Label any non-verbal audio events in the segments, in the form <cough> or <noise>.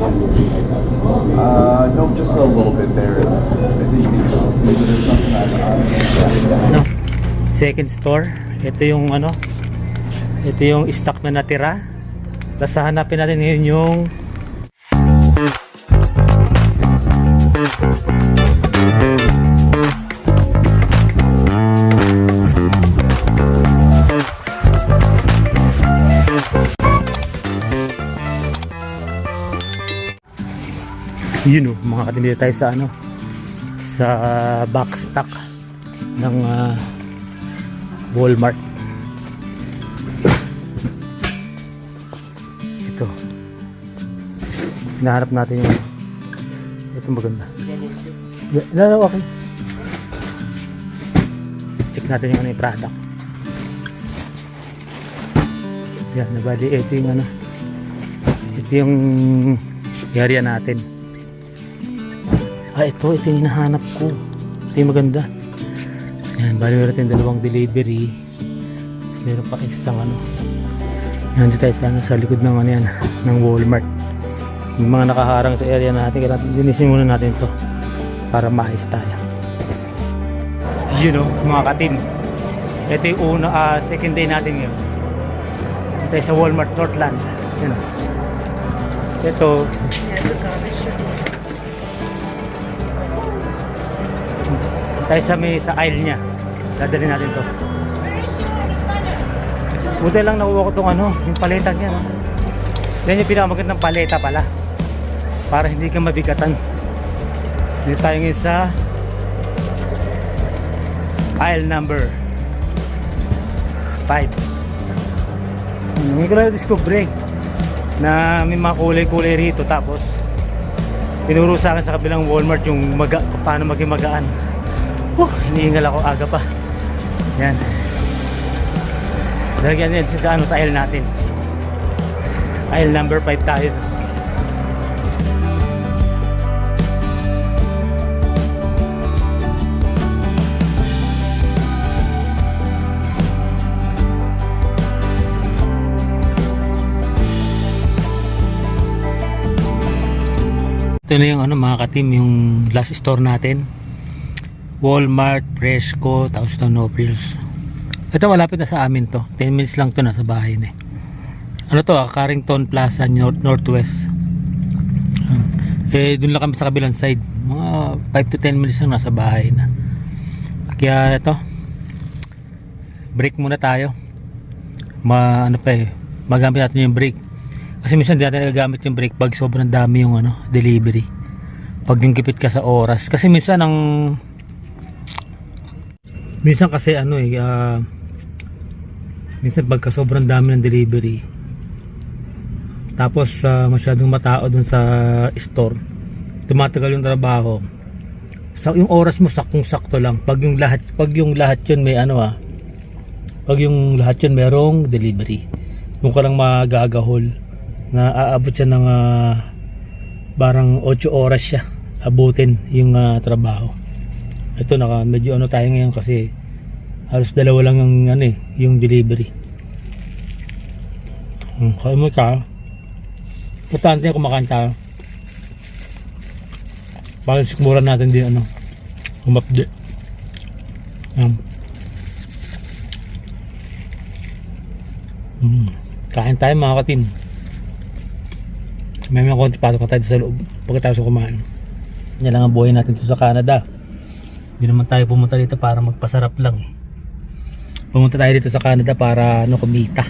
Uh, no, just a little bit there. I think it's, maybe there's something I, I don't know. no? second store ito yung ano ito yung stock na natira tapos hanapin natin ngayon yung yun o mga katindi tayo sa ano sa back stock ng ah, Walmart. Ito. Hinahanap natin yung ito maganda. No, no, okay. Check natin yung ano yung product. Yan nabali ito yung ano. Ito yung area natin ah ito ito yung hinahanap ko. Ito yung maganda. Yan bali meron tayong dalawang delivery. Meron pa extra ano. Yan dito tayo sa, ano, sa likod ng ano yan <laughs> ng Walmart. Yung mga nakaharang sa area natin kaya linisin muna natin to para maayos tayo. Yun o mga katim ito yung una ah, second day natin ngayon. Tayo sa Walmart Northland. Yun o ito tayo sa may sa aisle niya. Dadalhin natin to. Buti lang nakuha ko tong ano yung paletang yan no? yan yung pinakamagandang paleta pala. Para hindi ka mabigatan. Dito tayo ngayon sa aisle number 5 ngayon ko na discover na may mga kulay-kulay rito tapos tinuro sa akin sa kabilang Walmart yung maga, paano maging magaan Huh, hinihingal ako aga pa. Yan. Lagyan din sa ano sa aisle natin. Aisle number 5 tayo. Ito na yung ano mga katim, yung last store natin. Walmart, Fresco, tapos ito No Frills. Ito malapit na sa amin to. 10 minutes lang to nasa bahay na eh. Ano to ah, Carrington Plaza North, Northwest. Ah. Eh doon lang kami sa kabilang side. Mga 5 to 10 minutes lang nasa bahay na. Kaya ito. Break muna tayo. Ma ano pa eh. Magamit natin yung break. Kasi minsan di natin nagagamit yung brake pag sobrang dami yung ano, delivery. Pag yung kipit ka sa oras. Kasi minsan ang minsan kasi ano eh ah, minsan pagka sobrang dami ng delivery tapos ah, masyadong matao dun sa store tumatagal yung trabaho sa yung oras mo saktong sakto lang pag yung lahat pag yung lahat yun may ano ah pag yung lahat yun merong delivery kung ka lang magagahol na aabot siya ng ah, barang 8 oras siya abutin yung ah, trabaho ito naka medyo ano tayo ngayon kasi halos dalawa lang ang ano eh, yung delivery. Hmm, kaya mo ka. Importante yung kumakanta. Para sikmuran natin din ano. Umupdate. Um. Hmm. Kain tayo mga katim. May mga konti pasok na tayo sa loob pagkatapos kumain. Yan lang ang buhay natin dito sa Canada. Hindi naman tayo pumunta dito para magpasarap lang eh. Pumunta tayo dito sa Canada para ano kumita.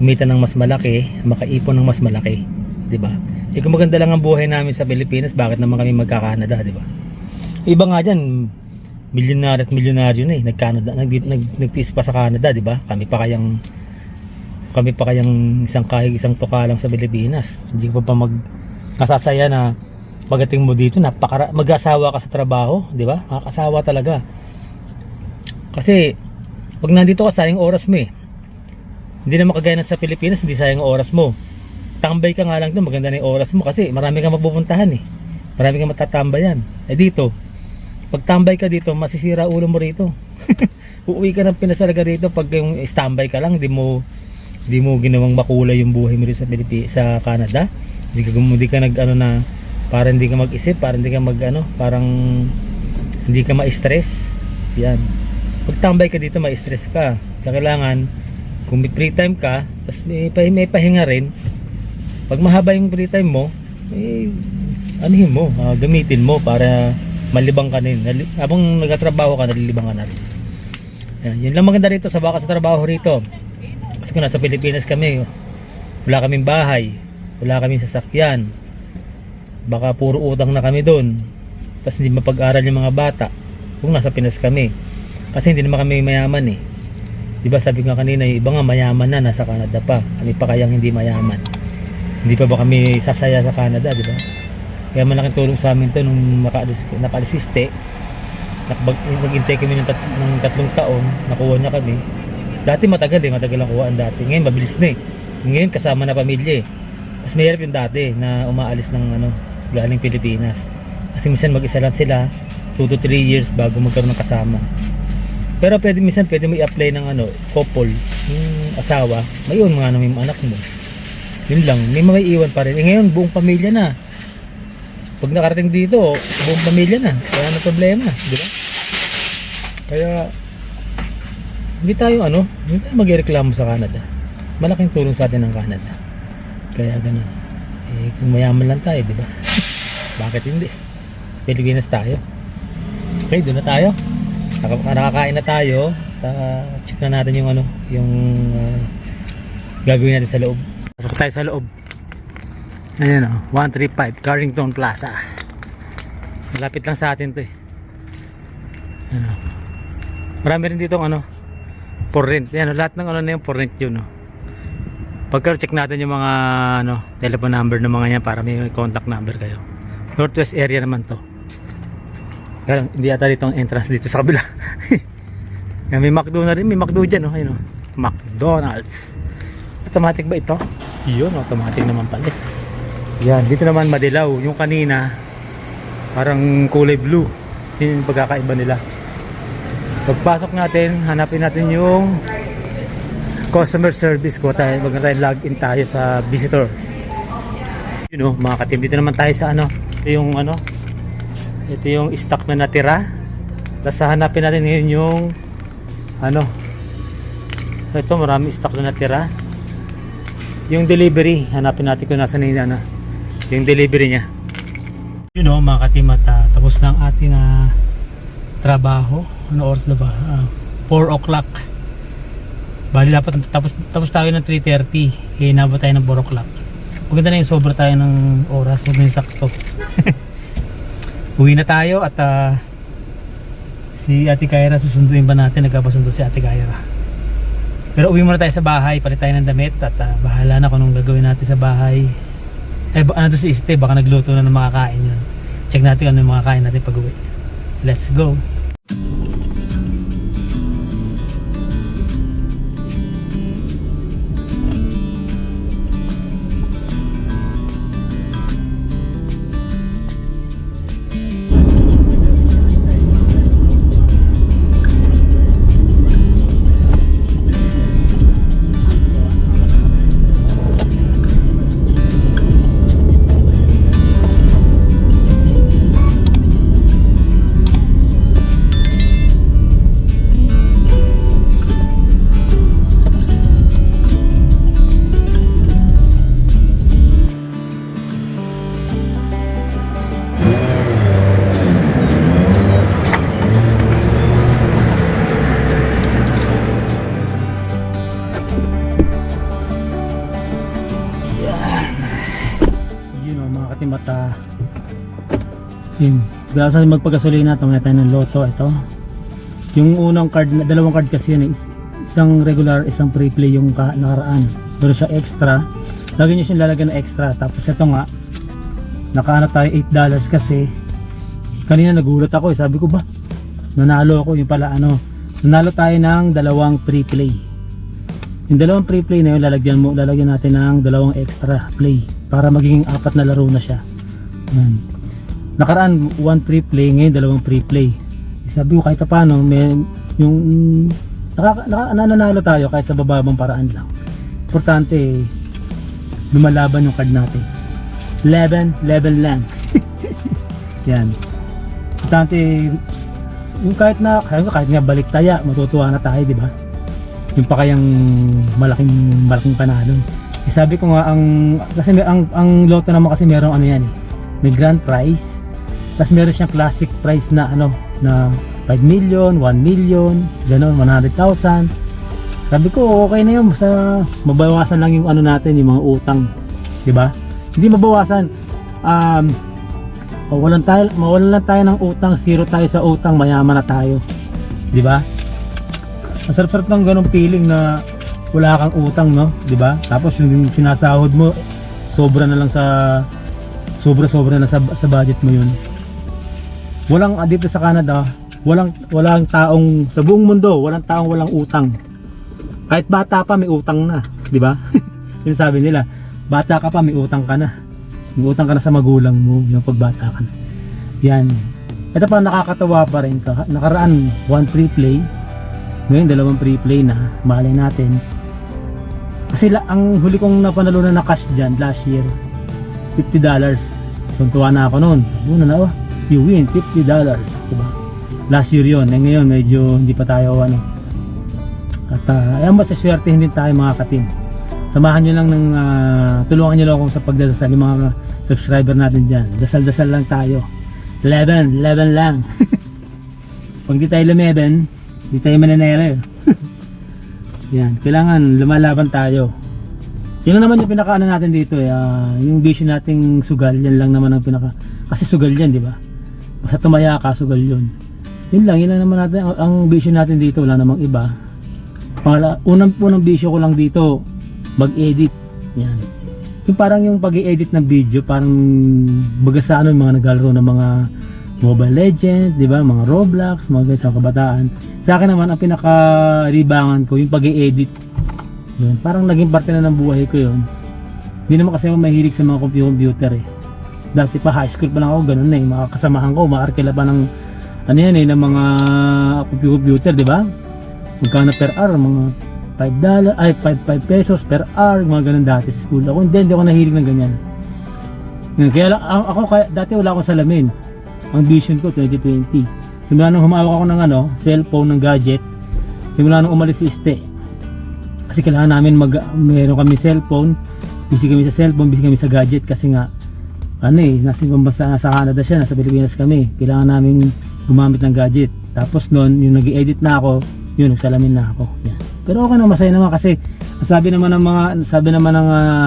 Kumita ng mas malaki, makaipon ng mas malaki, 'di ba? Eh kung maganda lang ang buhay namin sa Pilipinas, bakit naman kami magka-Canada, 'di ba? Iba nga diyan, milyonaryo at milyonaryo na eh, nag-Canada, nag, nag, nagtiis pa sa Canada, 'di ba? Kami pa kayang kami pa kayang isang kahig isang tuka lang sa Pilipinas. Hindi ko pa, pa mag nasasaya na pagdating mo dito napaka mag-asawa ka sa trabaho, 'di ba? Nakakasawa talaga. Kasi pag nandito ka sayang oras mo eh. Hindi na makagaya na sa Pilipinas, hindi sayang ang oras mo. Tambay ka nga lang doon, maganda na yung oras mo kasi marami kang magpupuntahan eh. Marami kang matatambayan. Eh dito, pag tambay ka dito, masisira ulo mo rito. <laughs> Uuwi ka ng pinasalaga rito pag yung standby ka lang, di mo di mo ginawang makulay yung buhay mo rin sa Pilipinas, sa Canada. Hindi ka, hindi ka nag ano na para hindi ka mag-isip, para hindi ka mag ano, parang hindi ka ma-stress. Yan. Pag tambay ka dito, ma-stress ka. Kaya kailangan, kung may free time ka, tapos may, may pahinga rin, pag mahaba yung free time mo, eh, anuhin mo, ah, gamitin mo para malibang ka rin. Habang nagtatrabaho ka, nalilibang ka na rin. Yan, yun lang maganda rito sa baka sa trabaho rito. Kasi kung nasa Pilipinas kami, wala kaming bahay, wala kaming sasakyan. Baka puro utang na kami doon. Tapos hindi mapag-aral yung mga bata. Kung nasa Pinas kami. Kasi hindi naman kami mayaman eh. 'Di ba sabi nga kanina, yung iba nga mayaman na nasa Canada pa. Ano pa kayang hindi mayaman? Hindi pa ba kami sasaya sa Canada, 'di ba? Kaya malaking tulong sa amin 'to nung nakaalis nakaalisiste. Nakabag nag-intay kami ng, tat- ng tatlong taon, nakuha niya kami. Dati matagal eh, matagal ang kuhaan dati. Ngayon mabilis na eh. Ngayon kasama na pamilya eh. Mas mahirap yung dati na umaalis ng ano, galing Pilipinas. Kasi minsan mag-isa lang sila, 2 to 3 years bago magkaroon ng kasama. Pero pwede minsan pwede mo i-apply ng ano, couple, yung asawa, may iwan mga naman yung anak mo. Yun lang, may may iwan pa rin. Eh, ngayon, buong pamilya na. Pag nakarating dito, buong pamilya na. Kaya ano problema, di ba? Kaya, hindi tayo ano, hindi tayo magreklamo sa Canada. Malaking tulong sa atin ang Canada. Kaya ganun. Eh, kung mayaman lang tayo, di ba? <laughs> Bakit hindi? Sa Pilipinas tayo. Okay, doon na tayo. Naka- Nakakain na tayo. Ta check na natin yung ano, yung ah, gagawin natin sa loob. Pasok tayo sa loob. Ayan o, 135 Carrington Plaza. Malapit lang sa atin to eh. Ayan o. Marami rin dito ano, for rent. Ayan o, lahat ng ano na yung for rent yun o. Pagka check natin yung mga ano, telephone number ng mga yan para may contact number kayo. Northwest area naman to. Kaya hindi ata dito ang entrance dito sa kabila. <laughs> Yan, may McDo na rin. May McDo dyan, oh. Ayun, oh. McDonald's. Automatic ba ito? Yun, automatic naman pala. eh. Yan, dito naman madilaw. Yung kanina, parang kulay blue. Yun yung pagkakaiba nila. Pagpasok natin, hanapin natin yung customer service ko tayo. Wag na tayo login tayo sa visitor. Yun know, mga katim. Dito naman tayo sa ano. Ito yung ano. Ito yung stock na natira. Tapos hanapin natin ngayon yung ano. Ito marami stock na natira. Yung delivery. Hanapin natin kung nasa na ano. Yung delivery niya. Yun know, mga katim at ah, tapos na ang ating ah, trabaho. Ano oras na ba? Ah, 4 o'clock. Bali dapat tapos tapos tayo ng 3:30. Eh inabot tayo ng 4 o'clock. Maganda na yung sobra tayo ng oras, yung sakto. <laughs> Uwi na tayo at ah, si Ate Kyra susunduin ba natin? Nagkapasundo si Ate Kyra. Pero uwi muna tayo sa bahay, palit tayo ng damit at ah, bahala na kung anong gagawin natin sa bahay. Eh, ano to si Iste, baka nagluto na ng makakain yun. Check natin kung ano yung makakain natin pag uwi. Let's go! yun yun. Gasa magpagasolina ito tayo ng loto ito. Yung unang card dalawang card kasi yun eh, is, isang regular isang free play yung ka, nakaraan. Pero siya extra. Lagi nyo siyang lalagyan ng extra. Tapos ito nga nakaano tayo 8 dollars kasi kanina nagulat ako eh. Sabi ko ba nanalo ako. Yung pala ano nanalo tayo ng dalawang free play yung dalawang free play na yun, lalagyan mo, lalagyan natin ng dalawang extra play para magiging apat na laro na siya. Yan. Nakaraan, one free play, ngayon dalawang free play. Sabi ko kahit pa paano, may, yung nananalo tayo kahit sa bababang paraan lang. Importante, lumalaban yung card natin. Level, level lang. <laughs> Yan. Importante, yung kahit na, kahit, kahit nga balik taya, matutuwa na tayo, di ba? Yung pa kayang malaking, malaking panalo. Eh, sabi ko nga, ang, kasi ang, ang loto naman kasi meron ano yan eh. May grand prize. Tapos meron siyang classic prize na ano, na 5 million, 1 million, gano'n, 100,000. Sabi ko, okay na yun, basta mabawasan lang yung ano natin, yung mga utang. Di ba? Hindi mabawasan. Um, mawalan tayo, mawalan lang tayo ng utang, zero tayo sa utang, mayaman na tayo. Di ba? Ang sarap-sarap ng ganong feeling na wala kang utang, no? Di ba? Tapos yung sinasahod mo, sobra na lang sa sobra-sobra na sa, sa budget mo yun. Walang ah, dito sa Canada, walang walang taong sa buong mundo, walang taong walang utang. Kahit bata pa may utang na, di ba? <laughs> Yun sabi nila, bata ka pa may utang ka na. May utang ka na sa magulang mo, yung pagbata ka na. Yan. Ito pa nakakatawa pa rin ka. Nakaraan, one free play. Ngayon, dalawang free play na. Malay natin. Kasi ang huli kong napanalunan na cash dyan last year, $50. Tuntuwa na ako noon. Muna na, oh, you win $50. Diba? Last year yon. Eh, ngayon, medyo hindi pa tayo ano. At uh, ayan ba sa swerte hindi tayo mga katim. Samahan nyo lang ng ah, tulungan nyo lang ako sa pagdadasal yung mga subscriber natin dyan. Dasal-dasal lang tayo. 11, 11 lang. <laughs> Pag di tayo lumeban, di tayo mananere. <laughs> Yan, kailangan lumalaban tayo. Yun lang naman yung pinakaano natin dito eh. ah, yung vision nating sugal, yan lang naman ang pinaka... Kasi sugal yan, di ba? Basta tumaya ka, sugal yun. Yun lang, yun lang naman natin. Ang, ang vision natin dito, wala namang iba. Pangala, unang unang vision ko lang dito, mag-edit. Yan. Yung parang yung pag-edit ng video, parang baga sa ano, yung mga naglalaro ng mga Mobile Legends, di ba? Mga Roblox, mga guys sa kabataan. Sa akin naman, ang pinaka-ribangan ko, yung pag-edit. Yun, parang naging parte na ng buhay ko yun. Hindi naman kasi ako mahilig sa mga computer eh. Dati pa high school pa lang ako, ganun na eh. Mga kasamahan ko, maarkila pa ng ano yan eh, ng mga computer, di ba? Magkano per hour, mga 5 dollar, ay 5, 5 pesos per hour, mga ganun dati sa school. Ako hindi, hindi ako nahilig ng ganyan. Yun, Kaya lang, ako, kaya, dati wala akong salamin. Ang vision ko 2020. Simula nung humawak ako ng ano, cellphone ng gadget, simula nung umalis si Este. Kasi kailangan namin mag meron kami cellphone, busy kami sa cellphone, busy kami sa gadget kasi nga ano eh, nasa ibang bansa sa Canada siya, nasa Pilipinas kami. Kailangan namin gumamit ng gadget. Tapos noon, yung nag-edit na ako, yun, nagsalamin na ako. Yan. Pero okay na, masaya naman kasi sabi naman ng mga, sabi naman ng uh,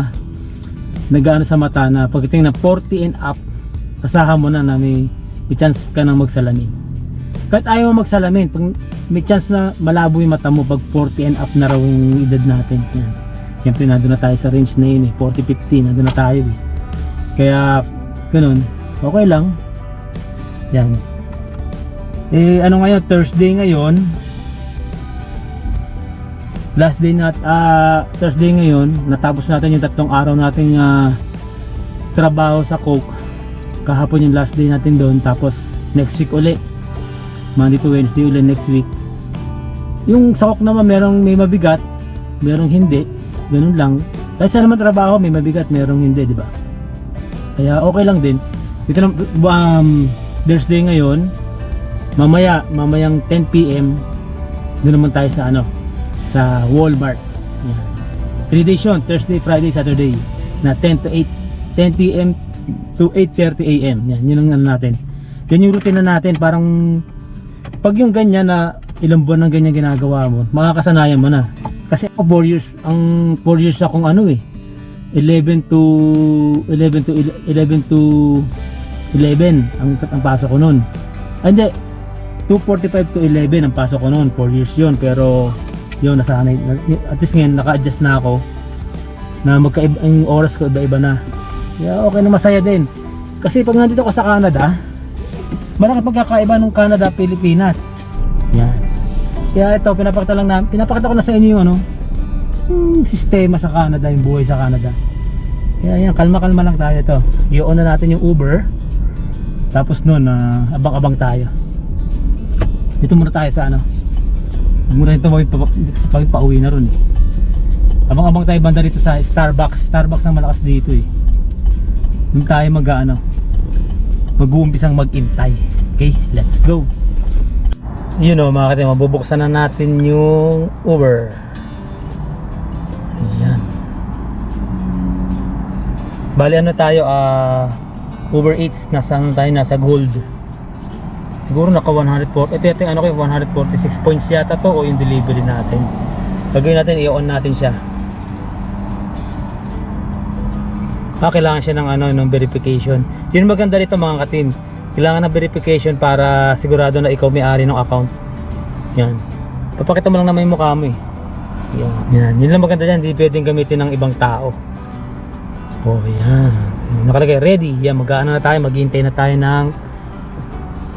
nag-ano sa mata na pagdating na 40 and up, asahan mo na na may, may chance ka nang magsalamin. Kahit ayaw mo magsalamin, pag may chance na malabo yung mata mo pag 40 and up na raw yung edad natin. Yan. Siyempre, nandun na tayo sa range na yun eh, 40-50, nandun na tayo eh. Kaya, ganun, okay lang. Yan. Eh, ano ngayon, Thursday ngayon, last day nat ah Thursday ngayon. Natapos natin yung tatlong araw nating ah, trabaho sa Coke. Kahapon yung last day natin doon. Tapos next week uli. Monday to Wednesday uli next week. Yung sa Coke naman merong may mabigat merong hindi. Ganun lang. Kahit sa naman trabaho may mabigat merong hindi di ba kaya okay lang din dito na um, Thursday ngayon mamaya mamayang 10pm doon naman tayo sa ano sa Walmart. Yan. 3 days yun, Thursday, Friday, Saturday na 10 to 8 10 p.m. to 8.30 a.m. Yan, yun ang ano natin. Yan yung routine na natin, parang pag yung ganyan na ilang buwan ng ganyan ginagawa mo, makakasanayan mo na. Kasi ako 4 years, ang 4 years akong ano eh, 11 to 11 to 11 to 11 ang, ang pasok ko noon. Ay, hindi, 2.45 to 11 ang pasok ko noon, 4 years yun, pero yun nasanay at least ngayon naka-adjust na ako. Na magkaiba ang oras ko iba-iba na. Kaya okay na masaya din. Kasi pag nandito ka sa Canada malaki pagkakaiba ng Canada Pilipinas yan. Kaya ito pinapakita lang na pinapakita ko na sa inyo yung ano yung sistema sa Canada yung buhay sa Canada kaya yan kalma kalma lang tayo ito i-on na natin yung Uber tapos nun ah, abang-abang tayo dito muna tayo sa ano mura ito mag sa pag pauwi na ron eh. Abang-abang tayo banda dito sa Starbucks. Starbucks ang malakas dito eh. Doon tayo mag ano, mag-uumpisang mag-intay. Okay, let's go. Yun o mga katim, mabubuksan na natin yung Uber. Bali ano tayo, ah Uber Eats, nasa ano tayo, nasa gold. Siguro naka 140, ito yung ano ko yung 146 points yata to o yung delivery natin. Gagawin natin, i-on natin siya. Ah, kailangan siya ng ano, ng verification. Yun maganda dito mga katim. Kailangan ng verification para sigurado na ikaw may-ari ng account. Yan. Papakita mo lang naman yung mukha mo eh. Yan. Yan. Yun lang maganda dyan. Hindi pwedeng gamitin ng ibang tao. Oh, yan. Nakalagay, ready. Yan, mag-ano na tayo. Maghihintay na tayo ng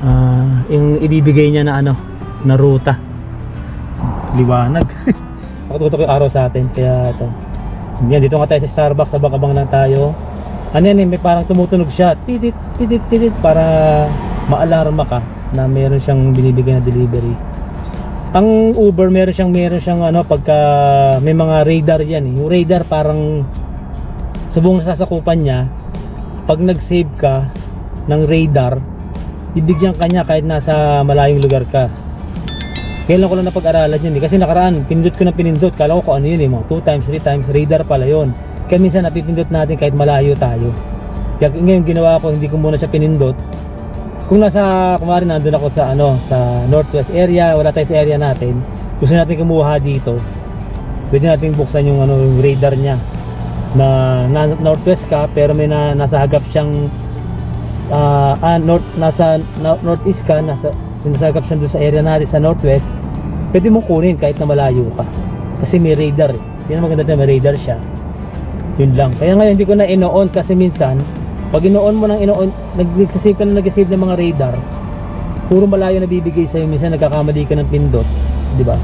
ah, yung ibibigay niya na ano, na ruta. Liwanag. <laughs> Nakatutok yung araw sa atin. Kaya ito. Yan, dito nga tayo sa Starbucks. Abang-abang lang tayo. Ano yan eh, may parang tumutunog siya. Titit, titit, titit. Para maalarma ka na meron siyang binibigay na delivery. Ang Uber meron siyang meron siyang ano pagka may mga radar yan eh. Yung radar parang sa buong nasasakupan niya pag nag-save ka ng radar bibigyan ka niya kahit nasa malayong lugar ka. Kailan ko lang napag-aralan yun eh. Kasi nakaraan, pinindot ko na pinindot. Kala ko kung ano yun eh, mga 2 times, 3 times, radar pala yun. Kaya minsan napipindot natin kahit malayo tayo. Kaya ngayon ginawa ko, hindi ko muna siya pinindot. Kung nasa, kumari nandun ako sa ano, sa northwest area, wala tayo sa area natin. Gusto natin kumuha dito. Pwede natin buksan yung ano, yung radar niya. Na, na northwest ka, pero may na, nasa hagap siyang ah, ah, north, nasa na, northeast ka, nasa sinasagap siya doon sa area natin sa northwest, pwede mong kunin kahit na malayo ka. Kasi may radar eh. Yan ang maganda na may radar siya. Yun lang. Kaya ngayon hindi ko na ino-on kasi minsan, pag ino-on mo ng ino-on, nag-save ka na nag-save ng mga radar, puro malayo na bibigay sa'yo. Minsan nagkakamali ka ng pindot. Di ba?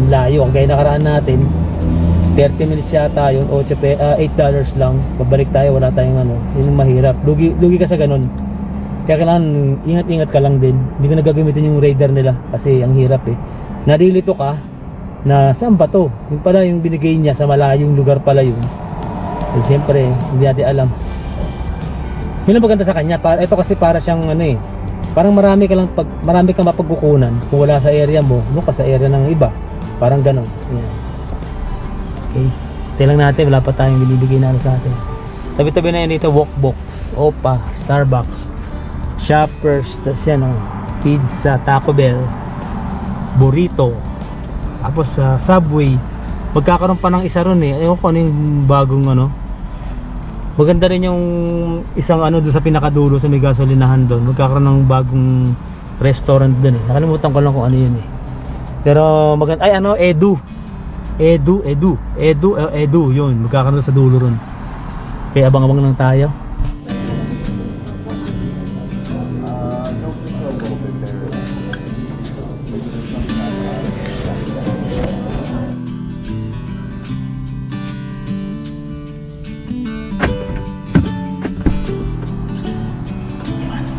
Ang layo. Ang gaya nakaraan natin, 30 minutes yata yun, 8, pe, ah, 8 dollars lang. Babalik tayo, wala tayong ano. Yun yung mahirap. Lugi, lugi ka sa ganun. Kaya kailangan ingat-ingat ka lang din. Hindi ko na gagamitin yung radar nila kasi ang hirap eh. Narilito ka na saan ba to? Yung pala yung binigay niya sa malayong lugar pala yun. Eh, siyempre, hindi natin alam. Yun ang maganda sa kanya. Para, ito kasi para siyang ano eh. Parang marami ka lang pag marami kang mapagkukunan kung wala sa area mo, no ka sa area ng iba. Parang ganon. Yan. Okay. Tayo natin, wala pa tayong binibigay na ano sa atin. Tabi-tabi na yan dito, Walkbox, Opa, Starbucks, Shoppers, tas yan oh, Pizza, Taco Bell, Burrito, tapos sa Subway, magkakaroon pa ng isa ron eh. Ayoko kung ano yung bagong ano. Maganda rin yung isang ano doon sa pinakadulo sa may gasolinahan doon. Magkakaroon ng bagong restaurant doon eh. Nakalimutan ko lang kung ano yun eh. Pero maganda, ay ano, Edu. Edu, Edu, Edu, Edu, yun. Magkakaroon sa dulo ron. Kaya abang-abang lang tayo.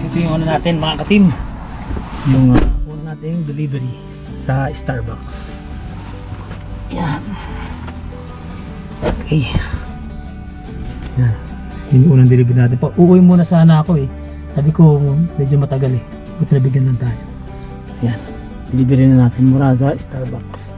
Ito yung ano natin mga katim. Yung uh, una nating delivery sa Starbucks. Yan. Okay. Yan. Yun yung unang delivery natin. Pa, uuwi muna sana ako eh. Sabi ko medyo matagal eh. Buti nabigyan lang tayo. Yan. Delivery na natin mura sa Starbucks.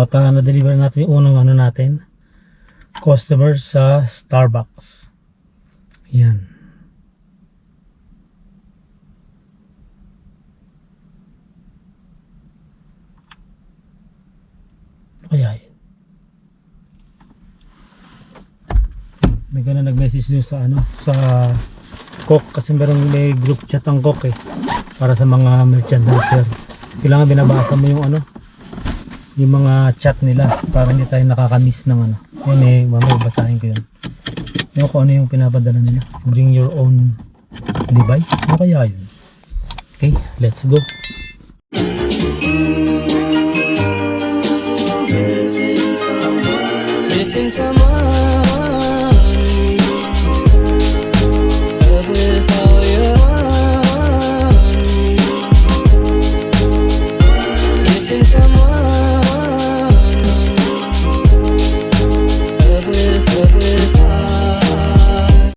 At uh, na-deliver natin yung unang ano natin. Customer sa Starbucks. Yan. Kaya yun. May gana nag-message dun sa ano, sa Coke kasi meron may group chat ang Coke eh para sa mga merchandiser. Kailangan binabasa mo yung ano, yung mga chat nila para hindi tayo nakakamiss ng ano. Yun eh, mamaya ko yun. Yung kung ano yung pinapadala nila. Bring your own device. Ano kaya yun? Okay, let's go. Missing someone